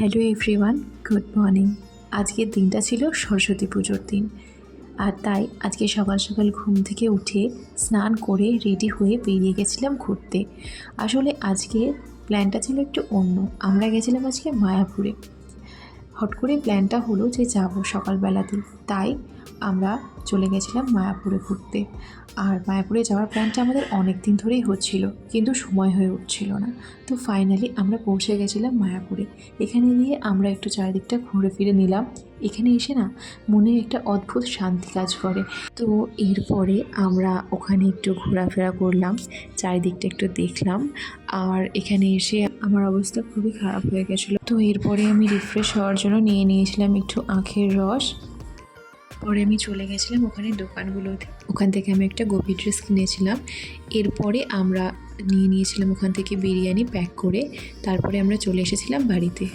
Hello everyone, good morning. আজকের দিনটা ছিল সরস্বতী পুজোর দিন। আর তাই আজকে সকাল সকাল ঘুম থেকে উঠে স্নান করে রেডি হয়ে বেরিয়ে গেছিলাম ঘুরতে। আসলে আজকে প্ল্যানটা ছিল একটু অন্য। আমরা গেছিলাম আজকে মায়াপুরে। হট করে প্ল্যানটা হলো যে যাব সকালবেলাতে তাই আমরা চলে গেছিলাম মায়াপুরে ঘুরতে। আর মায়াপুরে যাওয়ার প্ল্যানটা আমাদের অনেক দিন ধরেই হচ্ছিল, কিন্তু সময় হয়ে উঠছিল না। তো ফাইনালি আমরা পৌঁছে গেছিলাম মায়াপুরে। এখানে গিয়ে আমরা একটু চারিদিকটা ঘুরে ফিরে নিলাম। এখানে এসে না মনে একটা অদ্ভুত শান্তি কাজ করে। তো এরপরে আমরা ওখানে একটু ঘোরাফেরা করলাম, চারিদিকটা একটু দেখলাম আর এখানে এসে আমার অবস্থা খুবই খারাপ হয়ে গেছিল। তো এরপরে আমি রিফ্রেশ হওয়ার জন্য নিয়ে নিয়েছিলাম একটু আখের রস। পরে আমি চলে গেছিলাম ওখানে দোকানগুলোতে। ওখান থেকে আমি একটা গোপি ড্রেস কিনেছিলাম। এরপরে আমরা নিয়ে নিয়েছিলাম ওখান থেকে বিরিয়ানি প্যাক করে। তারপরে আমরা চলে এসেছিলাম বাড়িতে।